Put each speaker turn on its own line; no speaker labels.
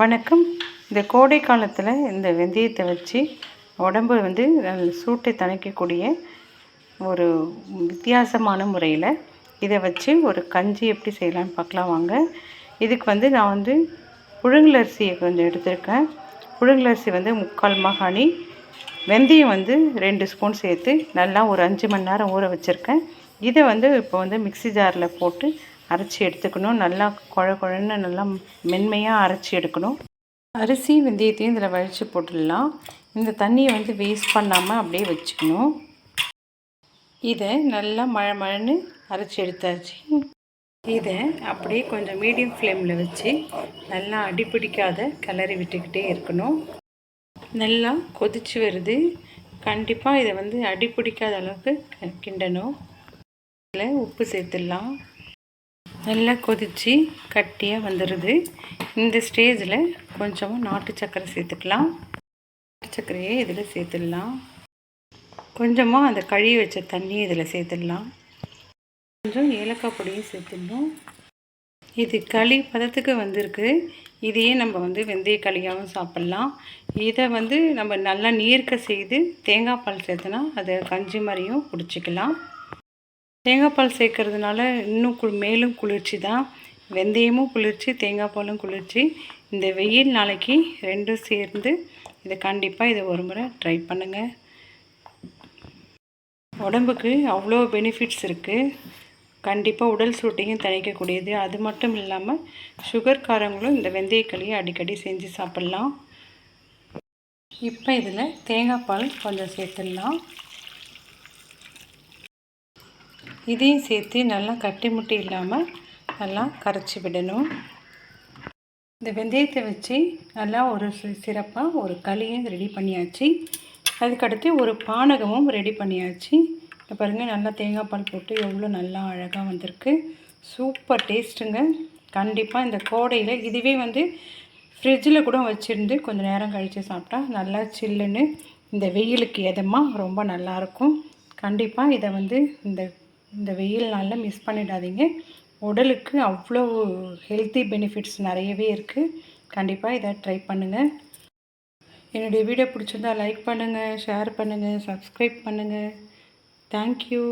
வணக்கம். இந்த கோடை காலத்தில் இந்த வெந்தயத்தை வச்சு உடம்பு வந்து சூட்டை தணிக்கக்கூடிய ஒரு வித்தியாசமான முறையில் இதை வச்சு ஒரு கஞ்சி எப்படி செய்யலான்னு பார்க்கலாம் வாங்க. இதுக்கு வந்து நான் வந்து புழுங்கலரிசியை கொஞ்சம் எடுத்திருக்கேன். புழுங்கலரிசி வந்து முக்கால் மகாணி. வெந்தயம் வந்து ரெண்டு ஸ்பூன் சேர்த்து நல்லா ஒரு அஞ்சு மணி நேரம் ஊற வச்சுருக்கேன். இதை வந்து இப்போ வந்து மிக்ஸி ஜாரில் போட்டு அரைச்சி எடுத்துக்கணும். நல்லா குழ குழன்னு நல்லா மென்மையாக அரைச்சி எடுக்கணும். அரிசி வெந்தயத்தையும் இதில் வழித்து போட்டுடலாம். இந்த தண்ணியை வந்து வேஸ்ட் பண்ணாமல் அப்படியே வச்சுக்கணும். இதை நல்லா மழை மழைன்னு அரைச்சி எடுத்தாச்சு. இதை அப்படியே கொஞ்சம் மீடியம் ஃப்ளேமில் வச்சு நல்லா அடிப்பிடிக்காத கிளறி விட்டுக்கிட்டே இருக்கணும். நல்லா கொதிச்சு வருது. கண்டிப்பாக இதை வந்து அடிப்பிடிக்காத அளவுக்கு கிண்டணும். இதில் உப்பு சேர்த்துடலாம். நல்லா கொதித்து கட்டியாக வந்துடுது இந்த ஸ்டேஜில் கொஞ்சமாக நாட்டு சர்க்கரை சேர்த்துக்கலாம். நாட்டு சர்க்கரையே இதில் சேர்த்துடலாம். கொஞ்சமாக அந்த கழுவி வச்ச தண்ணியை இதில் சேர்த்துடலாம். கொஞ்சம் ஏலக்காய் பொடியும் சேர்த்துடணும். இது களி பதத்துக்கு வந்திருக்கு. இதையே நம்ம வந்து வெந்தய களியாகவும் சாப்பிட்லாம். இதை வந்து நம்ம நல்லா நீர்க்க செய்து தேங்காய் பால் சேர்த்துனா அதை கஞ்சி மாதிரியும் குடிச்சிக்கலாம். தேங்காய் பால் சேர்க்கறதுனால இன்னும் கு மேலும் குளிர்ச்சி தான். வெந்தயமும் குளிர்ச்சி தேங்காய் பாலும் குளிர்ச்சி. இந்த வெயில் நாளைக்கு ரெண்டும் சேர்ந்து இதை கண்டிப்பாக இதை ஒரு முறை ட்ரை பண்ணுங்கள் உடம்புக்கு அவ்வளோ பெனிஃபிட்ஸ் இருக்குது கண்டிப்பாக உடல் சூட்டையும் தணிக்கக்கூடியது. அது மட்டும் இல்லாமல் சுகர்காரங்களும் இந்த வெந்தயக்களியை அடிக்கடி செஞ்சு சாப்பிட்லாம். இப்போ இதில் தேங்காய் பால் கொஞ்சம் சேர்த்துடலாம். இதையும் சேர்த்து நல்லா கட்டி முட்டி இல்லாமல் நல்லா கரைச்சி விடணும். இந்த வெந்தயத்தை வச்சு நல்லா ஒரு சிறப்பாக ஒரு களியும் ரெடி பண்ணியாச்சு. அதுக்கடுத்து ஒரு பானகமும் ரெடி பண்ணியாச்சு. இப்போ பாருங்கள் நல்லா தேங்காய் பால் போட்டு எவ்வளோ நல்லா அழகாக வந்திருக்கு. சூப்பர் டேஸ்ட்டுங்க. கண்டிப்பாக இந்த கோடையில் இதுவே வந்து ஃப்ரிட்ஜில் கூட வச்சுருந்து கொஞ்சம் நேரம் கழித்து சாப்பிட்டா நல்லா சில்லுன்னு இந்த வெயிலுக்கு எதமாக ரொம்ப நல்லாயிருக்கும் கண்டிப்பாக இதை வந்து இந்த இந்த வெயில் நாளில் மிஸ் பண்ணிடாதீங்க. உடலுக்கு அவ்வளோ ஹெல்த்தி பெனிஃபிட்ஸ் நிறையவே இருக்குது கண்டிப்பாக இதை ட்ரை பண்ணுங்கள் என்னுடைய வீடியோ பிடிச்சிருந்தா லைக் பண்ணுங்கள் ஷேர் பண்ணுங்கள் சப்ஸ்கிரைப் பண்ணுங்கள் தேங்க்யூ